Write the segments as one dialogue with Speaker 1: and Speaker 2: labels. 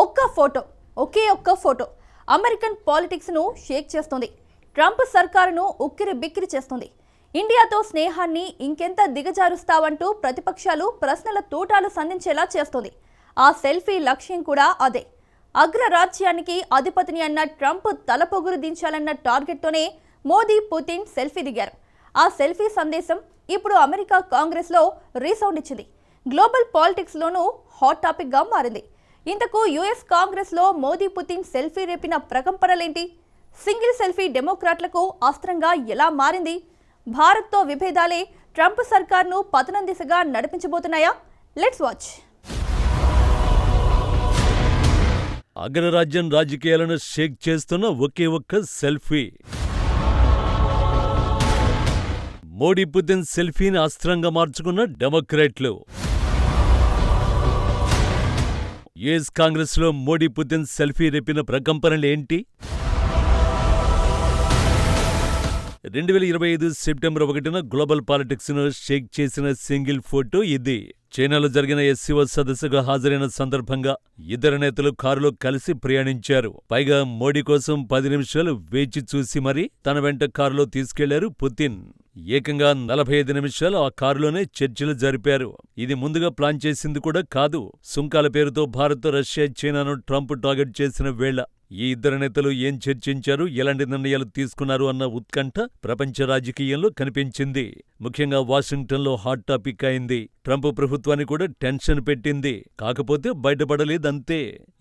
Speaker 1: ఒక్క ఫోటో ఒకే ఒక్క photo American పాలిటిక్స్ను Sheikh చేస్తుంది. ట్రంప్ సర్కారును ఉక్కిరి బిక్కిరి చేస్తుంది. ఇండియాతో స్నేహాన్ని ఇంకెంత దిగజారుస్తావంటూ ప్రతిపక్షాలు ప్రశ్నల తూటాలు సంధించేలా చేస్తుంది. ఆ సెల్ఫీ లక్ష్యం కూడా అదే. అగ్రరాజ్యానికి అధిపతిని అన్న ట్రంప్ తలపొగురు దించాలన్న టార్గెట్తోనే మోదీ పుతిన్ సెల్ఫీ దిగారు. ఆ సెల్ఫీ సందేశం ఇప్పుడు అమెరికా కాంగ్రెస్లో రీసౌండ్ ఇచ్చింది. గ్లోబల్ పాలిటిక్స్లోనూ హాట్ టాపిక్గా మారింది. ఇంతకు యుఎస్ కాంగ్రెస్లో మోదీ పుతిన్ సెల్ఫీ రేపిన ప్రకంపనలేంటి? సింగిల్ సెల్ఫీ డెమోక్రాట్లకు అస్త్రంగా ఎలా మారింది? భారత్తో విభేదాలే ట్రంప్ సర్కార్ను పతనం దిశగా నడిపించబోతున్నాయా? Let's watch.
Speaker 2: అగ్రరాజ్యం రాజకీయాలను షేక్ చేస్తున్న ఒకే ఒక్క సెల్ఫీ. మోడీ పుతిన్ సెల్ఫీని అస్త్రంగా మార్చుకున్న డెమోక్రాట్లు. యుఎస్ కాంగ్రెస్లో మోడీ పుతిన్ సెల్ఫీ రేపిన ప్రకంపనలు ఏంటి? రెండు వేల ఇరవై ఐదు సెప్టెంబర్ ఒకటిన గ్లోబల్ పాలిటిక్స్ను షేక్ చేసిన సింగిల్ ఫోటో ఇది. చైనాలో జరిగిన ఎస్సీఓ సదస్సుకు హాజరైన సందర్భంగా ఇద్దరు నేతలు కారులో కలిసి ప్రయాణించారు. పైగా మోడీ కోసం పది నిమిషాలు వేచి చూసి మరీ తన వెంట కారులో తీసుకెళ్ళారు పుతిన్. ఏకంగా నలభై ఐదు నిమిషాలు ఆ కారులోనే చర్చలు జరిపారు. ఇది ముందుగా ప్లాన్ చేసింది కూడా కాదు. సుంకాల పేరుతో భారత్ రష్యా చైనాను ట్రంప్ టార్గెట్ చేసిన వేళ ఈ ఇద్దరు నేతలు ఏం చర్చించారు? ఎలాంటి నిర్ణయాలు తీసుకున్నారు? అన్న ఉత్కంఠ ప్రపంచ రాజకీయంలో కనిపించింది. ముఖ్యంగా వాషింగ్టన్లో హాట్ టాపిక్ అయింది. ట్రంప్ ప్రభుత్వాన్ని కూడా టెన్షన్ పెట్టింది కాకపోతే బయటపడలేదంతే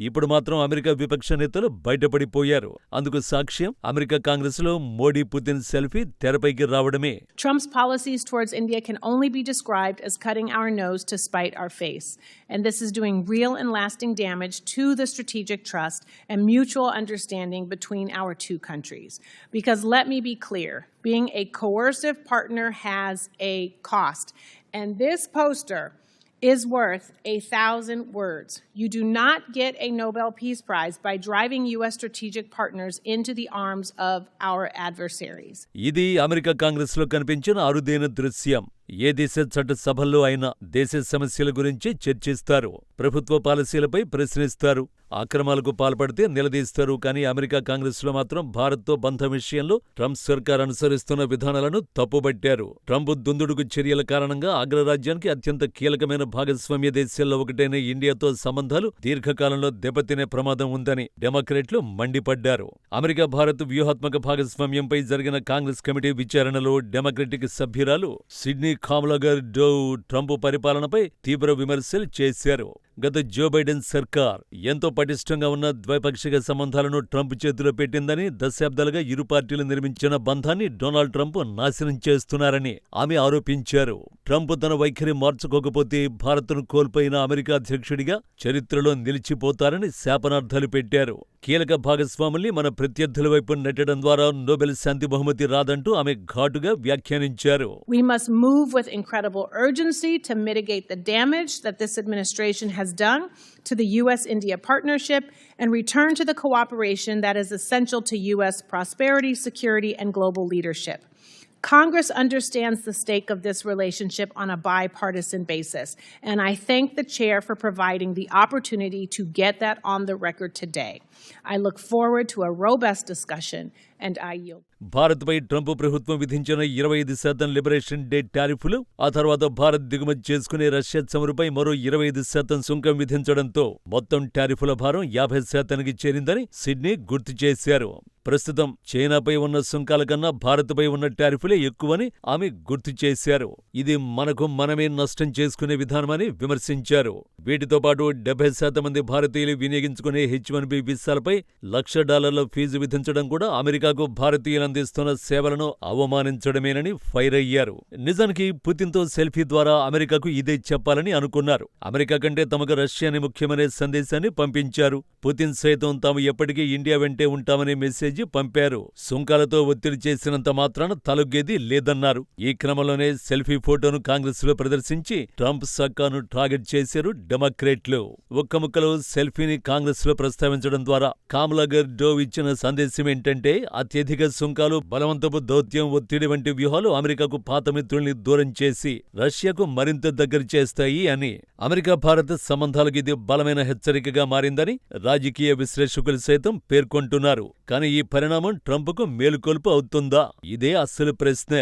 Speaker 2: ఇప్పుడు మాత్రం అమెరికా విపక్ష నేతలు బయటపడిపోయారు అందుకు సాక్ష్యం అమెరికా కాంగ్రెస్లో మోడీ పుతిన్ సెల్ఫీ తెరపైకి రావడమే
Speaker 3: Trump's policies towards India can only be described as cutting our nose to spite our face. And this is doing real and lasting damage to the strategic trust and mutual understanding between our two countries. Because let me be clear being a coercive partner has a cost. And this poster is worth a thousand words. You do not get a Nobel Peace Prize by driving U.S. strategic partners into the arms of our adversaries.
Speaker 2: ఇది America కాంగ్రెస్లో కనిపించిన అరుదైన దృశ్యం ఏ దేశ చట్ట సభల్లో అయినా దేశ సమస్యల గురించి చర్చిస్తారు ప్రభుత్వ పాలసీలపై ప్రశ్నిస్తారు అక్రమాలకు పాల్పడితే నిలదీస్తారు. కానీ అమెరికా కాంగ్రెస్లో మాత్రం భారత్తో బంధం విషయంలో ట్రంప్ సర్కార్ అనుసరిస్తున్న విధానాలను తప్పుబట్టారు. ట్రంప్ దుందుడుకు చర్యల కారణంగా అగ్రరాజ్యానికి అత్యంత కీలకమైన భాగస్వామ్య దేశాల్లో ఒకటైన ఇండియాతో సంబంధాలు దీర్ఘకాలంలో దెబ్బతినే ప్రమాదం ఉందని డెమోక్రేట్లు మండిపడ్డారు. అమెరికా భారత్ వ్యూహాత్మక భాగస్వామ్యంపై జరిగిన కాంగ్రెస్ కమిటీ విచారణలో డెమోక్రటిక్ సభ్యురాలు సిడ్నీ కామ్లాగర్ డో ట్రంప్ పరిపాలనపై తీవ్ర విమర్శలు చేశారు. గత జో బైడెన్ సర్కార్ ఎంతో పటిష్టంగా ఉన్న ద్వైపాక్షిక సంబంధాలను ట్రంప్ చేతిలో పెట్టిందని దశాబ్దాలుగా ఇరు పార్టీలు నిర్మించిన బంధాన్ని డొనాల్డ్ ట్రంప్ నాశనం చేస్తున్నారని ఆమె ఆరోపించారు. ట్రంప్ తన వైఖరి మార్చుకోకపోతే భారత్ను కోల్పోయిన అమెరికా అధ్యక్షుడిగా చరిత్రలో నిలిచిపోతారని శాపనార్థాలు పెట్టారు. కీలక భాగస్వాముల్ని మన ప్రత్యర్థుల వైపు నెట్టడం ద్వారా నోబెల్ శాంతి బహుమతి రాదంటూ ఆమె ఘాటుగా వ్యాఖ్యానించారు
Speaker 3: We must move with incredible urgency to mitigate the damage that this administration has done to the U.S. India partnership and return to the cooperation that is essential to U.S. prosperity, security, and global leadership. Congress understands the stake of this relationship on a bipartisan basis, and I thank the chair for providing the opportunity to get that on the record today. I look forward to a robust discussion.
Speaker 2: భారత్పై Trump ప్రభుత్వం విధించిన ఇరవై ఐదు శాతం liberation day టారిఫ్లు ఆ తర్వాత భారత్ దిగుమతి చేసుకునే రష్యా చమురుపై మరో ఇరవై ఐదు శాతం సుంకం విధించడంతో మొత్తం టారిఫుల భారం యాభై శాతానికి చేరిందని సిడ్నీ గుర్తు చేశారు. ప్రస్తుతం చైనాపై ఉన్న సుంకాల కన్నా భారత్పై ఉన్న టారిఫులే ఎక్కువని ఆమె గుర్తు చేశారు. ఇది మనకు మనమే నష్టం చేసుకునే విధానమని విమర్శించారు. వీటితో పాటు డెబ్బై శాతం మంది భారతీయులు వినియోగించుకునే హెచ్ వన్ బి వీసాలపై లక్ష డాలర్ల ఫీజు విధించడం కూడా అమెరికాకు భారతీయులు అందిస్తున్న సేవలను అవమానించడమేనని ఫైర్ అయ్యారు. నిజానికి పుతిన్తో సెల్ఫీ ద్వారా అమెరికాకు ఇదే చెప్పాలని అనుకున్నారు. అమెరికా కంటే తమకు రష్యాని ముఖ్యమనే సందేశాన్ని పంపించారు. పుతిన్ సైతం తాము ఎప్పటికీ ఇండియా వెంటే ఉంటామనే మెసేజ్ పంపారు. సుంకాలతో ఒత్తిడి చేసినంత మాత్రాన తలొగ్గేది లేదన్నారు. ఈ క్రమంలోనే సెల్ఫీ ఫోటోను కాంగ్రెస్లో ప్రదర్శించి ట్రంప్ సక్కాను టార్గెట్ చేశారు డెమోక్రేట్లు ఒక్క ముక్కలో సెల్ఫీని కాంగ్రెస్లో ప్రస్తావించడం ద్వారా కామలాగర్ డోవ్ ఇచ్చిన సందేశం ఏంటంటే అత్యధిక సుంకాలు బలవంతపు దౌత్యం ఒత్తిడి వంటి వ్యూహాలు అమెరికాకు పాత మిత్రుల్ని దూరం చేసి రష్యాకు మరింత దగ్గర చేస్తాయి అని. అమెరికా భారత్ సంబంధాలకు ఇది బలమైన హెచ్చరికగా మారిందని రాజకీయ విశ్లేషకులు సైతం పేర్కొంటున్నారు. కానీ ఈ పరిణామం ట్రంప్కు మేలుకొల్పు అవుతుందా? ఇదే అస్సలు ప్రశ్న.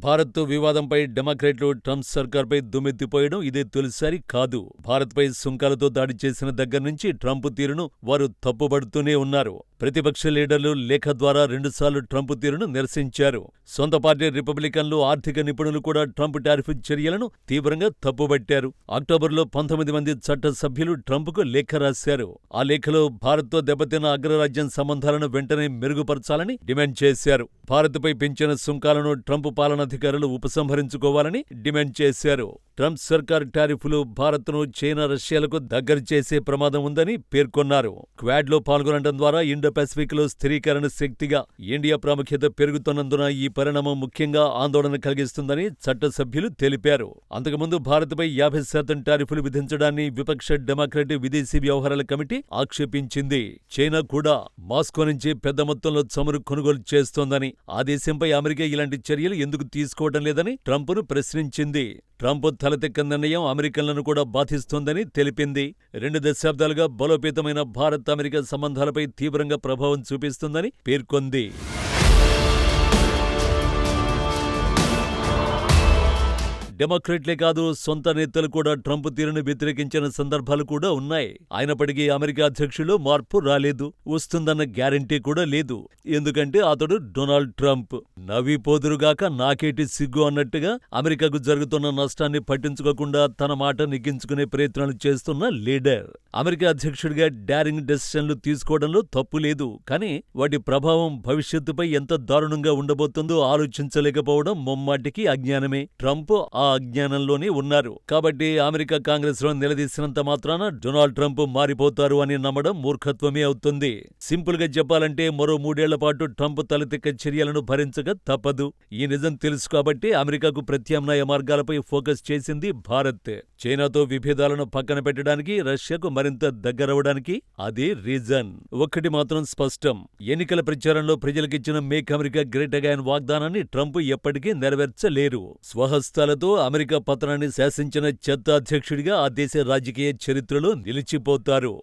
Speaker 2: భారత్ వివాదంపై డెమోక్రాట్లు ట్రంప్ సర్కార్పై దుమ్మెత్తిపోయడం ఇదే తొలిసారి కాదు. భారత్పై సుంకాలతో దాడి చేసిన దగ్గర నుంచి ట్రంప్ తీరును వారు తప్పుబడుతూనే ఉన్నారు. ప్రతిపక్ష లీడర్లు లేఖ ద్వారా రెండుసార్లు ట్రంప్ తీరును నిరసించారు. సొంత పార్టీ రిపబ్లికన్లు ఆర్థిక నిపుణులు కూడా ట్రంప్ టారిఫ్ చర్యలను తీవ్రంగా తప్పుబట్టారు. అక్టోబర్లో పంతొమ్మిది మంది చట్టసభ్యులు ట్రంప్కు లేఖ రాశారు. ఆ లేఖలో భారత్తో దెబ్బతిన్న అగ్రరాజ్యం సంబంధాలను వెంటనే మెరుగుపరచాలని డిమాండ్ చేశారు. భారత్పై పెంచిన సుంకాలను ట్రంప్ పాలనాధికారులు ఉపసంహరించుకోవాలని డిమాండ్ చేశారు. ట్రంప్ సర్కార్ టారిఫ్లు భారత్ను చైనా రష్యాలకు దగ్గర చేసే ప్రమాదం ఉందని పేర్కొన్నారు. క్వాడ్లో పాల్గొనడం ద్వారా ఇండో పసిఫిక్లో స్థిరీకరణ శక్తిగా ఇండియా ప్రాముఖ్యత పెరుగుతున్నందున ఈ పరిణామం ముఖ్యంగా ఆందోళన కలిగిస్తుందని చట్టసభ్యులు తెలిపారు. అంతకుముందు భారత్పై యాభై శాతం టారిఫ్లు విధించడాన్ని విపక్ష డెమోక్రటిక్ విదేశీ వ్యవహారాల కమిటీ ఆక్షేపించింది. చైనా కూడా మాస్కో నుంచి పెద్ద మొత్తంలో చమురు కొనుగోలు చేస్తోందని ఆ దేశంపై అమెరికా ఇలాంటి చర్యలు ఎందుకు తీసుకోవడం లేదని ట్రంప్ను ప్రశ్నించింది. ట్రంప్ తలతిక్క నిర్ణయం అమెరికన్లను కూడా బాధిస్తోందని తెలిపింది. రెండు దశాబ్దాలుగా బలోపేతమైన భారత్ అమెరికా సంబంధాలపై తీవ్రంగా ప్రభావం చూపిస్తుందని పేర్కొంది. డెమోక్రేట్లే కాదు సొంత నేతలు కూడా ట్రంప్ తీరును వ్యతిరేకించిన సందర్భాలు కూడా ఉన్నాయి. అయినప్పటికీ అమెరికా అధ్యక్షులు మార్పు రాలేదు వస్తుందన్న గ్యారంటీ కూడా లేదు. ఎందుకంటే అతడు డొనాల్డ్ ట్రంప్. నవ్విపోదురుగాక నాకేటి సిగ్గు అన్నట్టుగా అమెరికాకు జరుగుతున్న నష్టాన్ని పట్టించుకోకుండా తన మాట నెగ్గించుకునే ప్రయత్నాలు చేస్తున్న లీడర్. అమెరికా అధ్యక్షుడిగా డారింగ్ డెసిషన్లు తీసుకోవడంలో తప్పు లేదు. కానీ వాటి ప్రభావం భవిష్యత్తుపై ఎంత దారుణంగా ఉండబోతుందో ఆలోచించలేకపోవడం ముమ్మాటికి అజ్ఞానమే. ట్రంప్ ఆ అజ్ఞానంలోనే ఉన్నారు. కాబట్టి అమెరికా కాంగ్రెస్లో నిలదీసినంత మాత్రాన డొనాల్డ్ ట్రంప్ మారిపోతారు అని నమ్మడం మూర్ఖత్వమే అవుతుంది. సింపుల్గా చెప్పాలంటే మరో మూడేళ్ళ పాటు ట్రంప్ తలతిక్క చర్యలను భరించక తప్పదు. ఈ నిజం తెలుసు కాబట్టి అమెరికాకు ప్రత్యామ్నాయ మార్గాలపై ఫోకస్ చేసింది భారత్. చైనాతో విభేదాలను పక్కన పెట్టడానికి రష్యాకు మరింత దగ్గరవడానికి అదే రీజన్. ఒక్కటి మాత్రం స్పష్టం. ఎన్నికల ప్రచారంలో ప్రజలకిచ్చిన మేక్ అమెరికా గ్రేట్ అగైన్ వాగ్దానాన్ని ట్రంప్ ఎప్పటికీ నెరవేర్చలేరు. స్వహస్తాలతో అమెరికా పతనాన్ని శాసించిన చెత్త అధ్యక్షుడిగా ఆ దేశ రాజకీయ చరిత్రలో నిలిచిపోతారు.